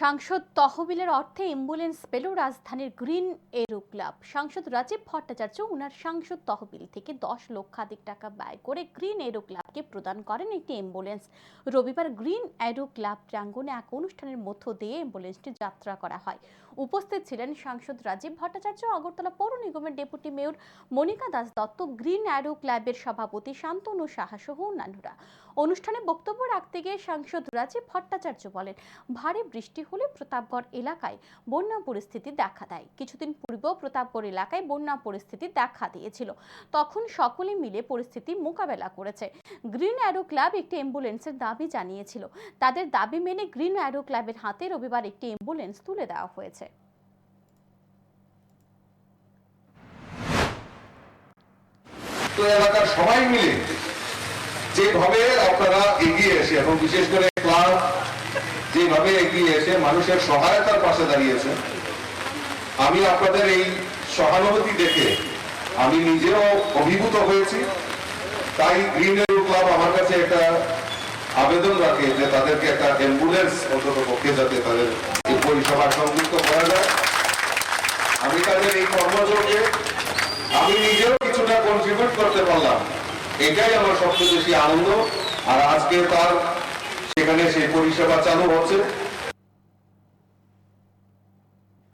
সাংসদ তহবিলের অর্থে অ্যাম্বুলেন্স পেল রাজধানীর গ্রিন এরো ক্লাব সাংসদ রাজীব ভট্টাচার্য ওনার সাংসদ তহবিল থেকে দশ লক্ষাধিক টাকা ব্যয় করে গ্রিন এরো ক্লাবকে প্রদান করেন একটি অ্যাম্বুলেন্স। রবিবার গ্রিন এরো ক্লাব প্রাঙ্গণে এক অনুষ্ঠানের মধ্য দিয়ে অ্যাম্বুলেন্সটি যাত্রা করা হয়। উপস্থিত ছিলেন সাংসদ রাজীব ভট্টাচার্য, আগরতলা পৌর নিগমের deputy mayor Monika Das Dutta, green arrow ক্লাবের সভাপতি শান্তনু সাহা সহ অন্যান্যরা। অনুষ্ঠানে বক্তব্য রাখতে গিয়ে সাংসদ রাজীব ভট্টাচার্য বলেন, ভারী বৃষ্টি হলে প্রতাপগড় এলাকায় বন্যা পরিস্থিতি দেখা দেয়। কিছুদিন পূর্বেও প্রতাপগড় এলাকায় বন্যা পরিস্থিতি দেখা দিয়েছিল। তখন সকলে মিলে পরিস্থিতি মোকাবেলা করেছে। গ্রিন অ্যারো ক্লাব একটি অ্যাম্বুলেন্সের দাবি জানিয়েছিল। তাদের দাবি মেনে গ্রিন অ্যারো ক্লাবের হাতে রবিবার একটি অ্যাম্বুলেন্স তুলে দেওয়া হয়েছে। সবাই মিলে যেভাবে আপনারা এগিয়ে এসে, এবং বিশেষ করে ক্লাব যেভাবে এগিয়ে এসে মানুষের সহায়তার পাশে দাঁড়িয়েছে, আমি আপনাদের এই সহানুভূতি দেখে আমি নিজেও অভিভূত হয়েছি। তাই গ্রিন ক্লাব আমার কাছে একটা আবেদন রাখে যে তাদেরকে একটা অ্যাম্বুলেন্স অন্তত পক্ষে যাতে তাদের এই পরিষেবা সংযুক্ত করা যায়। আমি তাদের এই কর্মযোগে আমি নিজেও কিছুটা কন্ট্রিবিউট করতে পারলাম। এটাই আমার সবচেয়ে বেশি আনন্দ। আর আজকে তার সেখানে সেই পরিষেবা চালু হচ্ছে।